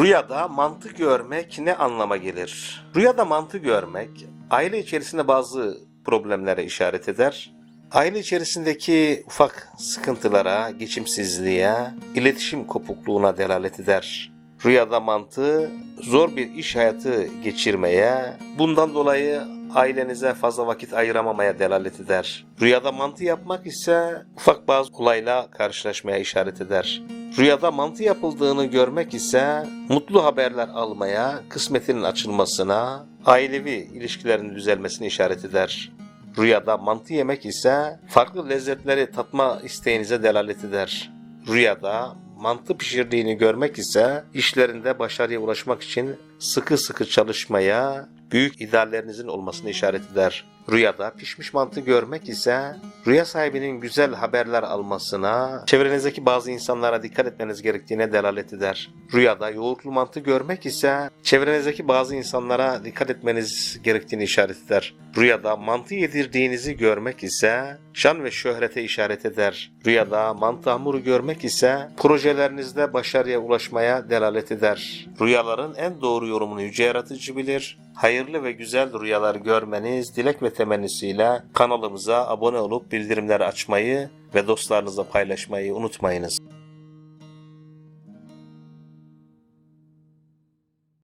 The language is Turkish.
Rüyada mantı görmek ne anlama gelir? Rüyada mantı görmek aile içerisinde bazı problemlere işaret eder. Aile içerisindeki ufak sıkıntılara, geçimsizliğe, iletişim kopukluğuna delalet eder. Rüyada mantı zor bir iş hayatı geçirmeye, bundan dolayı ailenize fazla vakit ayıramamaya delalet eder. Rüyada mantı yapmak ise ufak bazı olayla karşılaşmaya işaret eder. Rüyada mantı yapıldığını görmek ise mutlu haberler almaya, kısmetinin açılmasına, ailevi ilişkilerin düzelmesine işaret eder. Rüyada mantı yemek ise farklı lezzetleri tatma isteğinize delalet eder. Rüyada mantı pişirdiğini görmek ise işlerinde başarıya ulaşmak için sıkı sıkı çalışmaya, büyük ideallerinizin olmasını işaret eder. Rüyada pişmiş mantı görmek ise rüya sahibinin güzel haberler almasına, çevrenizdeki bazı insanlara dikkat etmeniz gerektiğine delalet eder. Rüyada yoğurtlu mantı görmek ise çevrenizdeki bazı insanlara dikkat etmeniz gerektiğini işaret eder. Rüyada mantı yedirdiğinizi görmek ise şan ve şöhrete işaret eder. Rüyada mantı hamuru görmek ise projelerinizde başarıya ulaşmaya delalet eder. Rüyaların en doğru yorumunu yüce yaratıcı bilir. Hayırlı ve güzel rüyalar görmeniz dilek ve temennisiyle kanalımıza abone olup bildirimleri açmayı ve dostlarınızla paylaşmayı unutmayınız.